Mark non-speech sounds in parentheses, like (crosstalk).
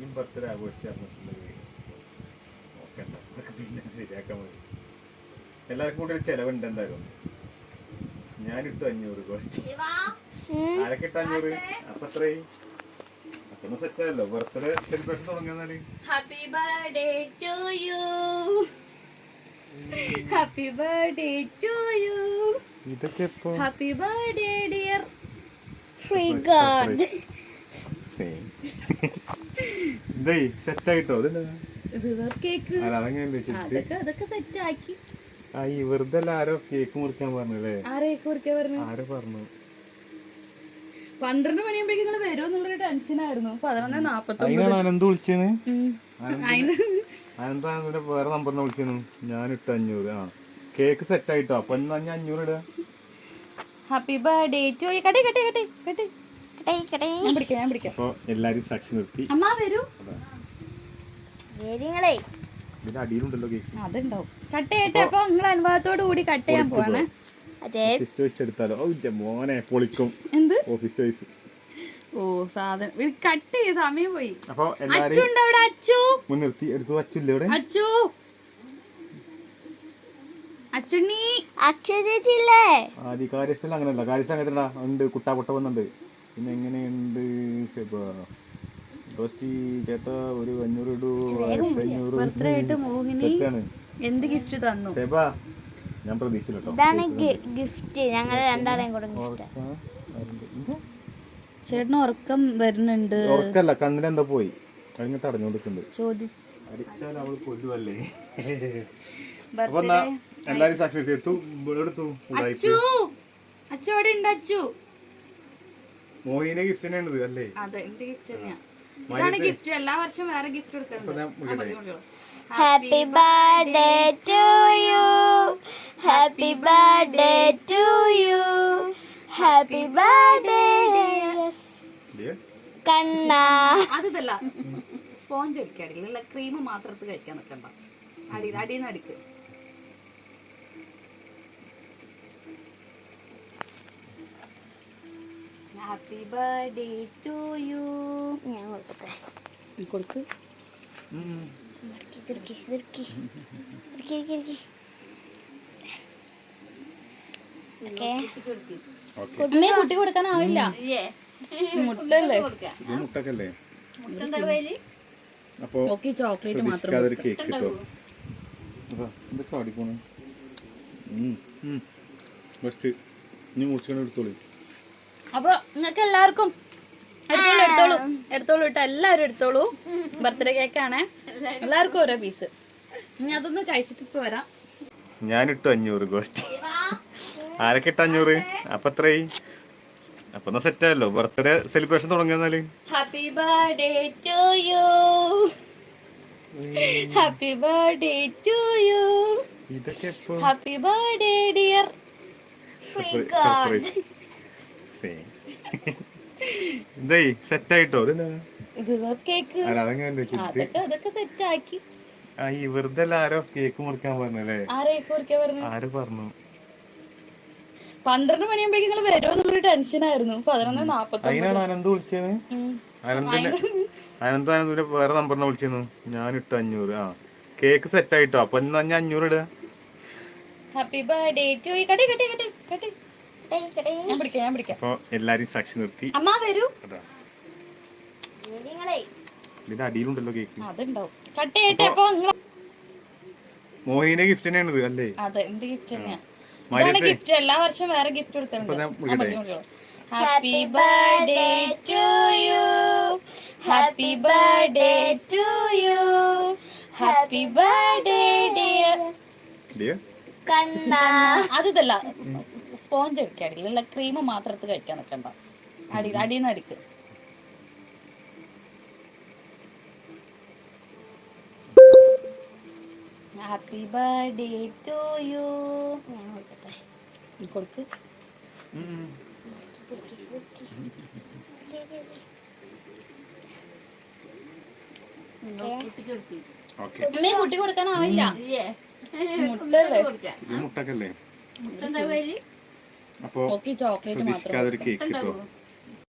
ഇനിയും ബർത്ത്ഡേ ആഘോഷിച്ചിട്ടുണ്ടെങ്കിൽ നോക്കണ്ട. അതൊക്കെ പിന്നെ ശരിയാക്കാൻ മതി. എല്ലാവർക്കും കൂടി ഒരു ചെലവുണ്ട് എന്തായാലും. ഞാനിട്ടു അഞ്ഞൂറ് കോസ്റ്റ് ആരൊക്കെ ഇട്ട അഞ്ഞൂറ്? അപ്പൊ എത്രയായി? അപ്പൊ സെറ്റ് ആയല്ലോ. ബർത്ത്ഡേ സെലിബ്രേഷൻ തുടങ്ങിയാൽ happy birthday to you happy birthday to you ഇതൊക്കെ ഇപ്പൊ ഹാപ്പി ബർത്ത്ഡേ ഡിയർ ശ്രീകാന്ത് ഇതേ സെറ്റ് ആയിട്ടോ? അതൊക്കെ സെറ്റ് ആക്കി. ഈ വെറുതെ ആരോ കേക്ക് മുറിക്കാൻ പറഞ്ഞല്ലേ പറഞ്ഞു? ആരോ പറഞ്ഞു. പന്ത്രണ്ട് മണിയാകുമ്പോഴേക്കും നിങ്ങൾ വരുമോ എന്നുള്ളൊരു ടെൻഷനായിരുന്നു പതിനൊന്ന് നാപ്പത്തൊമ്പത്. ആനന്ദ് വിളിച്ചത് ആനന്ദിന്റെ വേറെ നമ്പറിന് വിളിച്ചു ഞാൻ ഇട്ട് അഞ്ഞൂറ് ആ. കേക്ക് സെറ്റ് ആയിട്ടോ? അപ്പൊ ഞാൻ അഞ്ഞൂറ് ഇടുക ഹാപ്പി ബർത്ത്ഡേ ടു കട്ടെ കട്ടെ കട്ടെ കട്ടെ. ഞാൻ പിടിക്കാം ഞാൻ പിടിക്കാം. അപ്പൊ എല്ലാരും സാക്ഷി നിർത്തി. അമ്മ വരൂ. അതാ. കാര്യങ്ങളെ ഇതിന്റെ അടിയിലുണ്ടല്ലോ കേക്ക്. അതുണ്ടാവും. കട്ട് ചെയ്യട്ടെ അപ്പൊ നിങ്ങൾ അനുഭവത്തോടു കൂടി കട്ട് ചെയ്യാൻ പോവാണ്. അതെ. ഓഫീസ് ചോയ്സ് എടുത്താലോ? ഓ മോനെ പൊളിക്കും. എന്ത്? ഓഫീസ് ചോയ്സ് ഓ സാധനം. കട്ട് ചെയ്യ സമയം പോയി. അപ്പൊ അച്ചു അച്ചു ഉണ്ട് അവിടെ അച്ചു മുൻനിർത്തി എടുത്തു വച്ചില്ല ഇവിടെ? അച്ചു. അച്ചുണ്ണി. അക്ഷരച്ചില്ലേ ആദ്യ കാര്യസ്ഥലം അങ്ങനെയല്ല. കാര്യസ്ഥലം അങ്ങനെ ഉണ്ട് കുട്ടാ കുട്ട വന്നുണ്ട് പിന്നെ എങ്ങനെയുണ്ട് ചേട്ടാ ഒരു അഞ്ഞൂറ് ബർത്ത്ഡേ മോഹിനി എന്ത് ഗിഫ്റ്റ് തന്നു? ഞാൻ പ്രതീക്ഷിച്ചില്ല ഇതാണ് ഗിഫ്റ്റ് ഞങ്ങൾ രണ്ടാളെയും കൂടെ ഗിഫ്റ്റ് ചേട്ടന് ഉറക്കം വരുന്നുണ്ട്. ഉറക്കല്ല കണ്ണിനെന്താ പോയി. കഴിഞ്ഞ തടഞ്ഞുകൊണ്ടിരിക്കുന്നുണ്ട്. ചോദി അടിച്ചാൽ അവൾ കൊല്ലുവല്ലേ? അപ്പൊ എല്ലാരും സാക്ഷി എത്തു അച്ചു! അച്ചു അവിടെ ഉണ്ട് അച്ചു. മോഹിനെ ഗിഫ്റ്റ് തന്നെയാണിത് അല്ലേ? അതെ എന്റെ ഗിഫ്റ്റ് ഇതാണ് ഗിഫ്റ്റ് എല്ലാ വർഷവും വേറെ ഗിഫ്റ്റ് കൊടുക്കാറുണ്ട്. Happy birthday to you happy birthday to you happy birthday? കണ്ണ. അതല്ല സ്പോഞ്ച് അടിക്കാടില്ല ക്രീം മാത്രത്തിൽ എടുത്ത് കഴിക്കാൻ നിൽക്കണ്ട. അടിയിൽ അടിയിൽ നിന്ന് അടിക്ക്. ഹാപ്പി ബർത്ത്ഡേ ടു യു ഞാൻ കൊടുക്കട്ടെ. കൊടുക്ക്. കുട്ടി കൊടുക്കാനാവില്ല? മുട്ടല്ലേ മുട്ടക്കല്ലേ? അപ്പോ ഓക്കെ ചോക്ലേറ്റ് മാത്രം കേക്ക് കിട്ടോ? ബെസ്റ്റ് ഇനി മുറിച്ചുകൊണ്ട് എടുത്തോളൂ. അപ്പൊ നിങ്ങൾക്ക് എല്ലാവർക്കും എടുത്തോളൂ എടുത്തോളൂ എടുത്തോളൂ കേട്ടോ. എല്ലാവരും എടുത്തോളൂ. ബർത്ത്ഡേ കേക്ക് ആണേ എല്ലാവർക്കും ഓരോ പീസ് ഇനി അതൊന്ന് കഴിച്ചിട്ട് ഇപ്പൊ വരാം. ഞാനിട്ടു അഞ്ഞൂറ് ഗോഷ്ടി. ആരൊക്കെ ഇട്ട അഞ്ഞൂറ്? അപ്പൊ എത്രയായി? അപ്പൊ സെറ്റ് ആയല്ലോ. Birthday celebration തുടങ്ങിയെന്നാൽ happy birthday to you happy birthday to you ഇതൊക്കെ ഹാപ്പി ബർത്ത്ഡേ ഡിയർ സർപ്രൈസ് (laughs) ഇതേ സെറ്റ് ആയിട്ടോ ഈ വെറുതെ ആരോ കേക്ക് മുറിക്കാൻ പറഞ്ഞല്ലേ ആരെ പറഞ്ഞു? പന്ത്രണ്ട് മണിയാകുമ്പോഴേക്കും പതിനൊന്ന് വിളിച്ചത്? വേറെ നമ്പറിനെ വിളിച്ചിരുന്നു ഞാൻ ഇട്ടു അഞ്ഞൂറ്. ആ കേക്ക് സെറ്റ് ആയിട്ടോ? അപ്പൊ ഞാൻ അഞ്ഞൂറ് ഇടുക. ഹാപ്പി ബർത്ത്ഡേ ടു യു കട്ടി കട്ടി കട്ടെ കട്ടെ. ഞാൻ പിടിക്കാം ഞാൻ പിടിക്കാം. അപ്പൊ എല്ലാരും സാക്ഷി നിർത്തി. അമ്മ വരൂ. അതാ. നിങ്ങളെ. ഇതിന്റെ അടിയിലുണ്ടല്ലോ കേക്ക്. അതുണ്ടാവും. കട്ട് ചെയ്യട്ടെ അപ്പൊ മോഹിന്റെ ഗിഫ്റ്റ് തന്നെയാണിത് അല്ലേ? അതെ എന്റെ ഗിഫ്റ്റ് തന്നെയാണ് ഗിഫ്റ്റ് എല്ലാ വർഷവും വേറെ ഗിഫ്റ്റ് അപ്പൊ happy birthday to you happy birthday to you happy birthday dear dear കണ്ണ. അത് ഇതല്ല. സ്പോഞ്ച് അടിക്കാടില്ല അല്ല ക്രീം മാത്രം എടുത്ത് കഴിക്കാൻ നിൽക്കണ്ട. അടിയിൽ അടിയിൽ നിന്ന് അടിക്ക്. ഹാപ്പി ബർത്ത്ഡേ ടു യു കൊടുക്ക്. കുട്ടി കൊടുക്കാനാവില്ല മുട്ടല്ലേ? ഇത് മുട്ടക്കല്ലേ? അപ്പൊ ഓക്കെ ചോക്ലേറ്റ് മാത്രം ഒരു കേക്ക്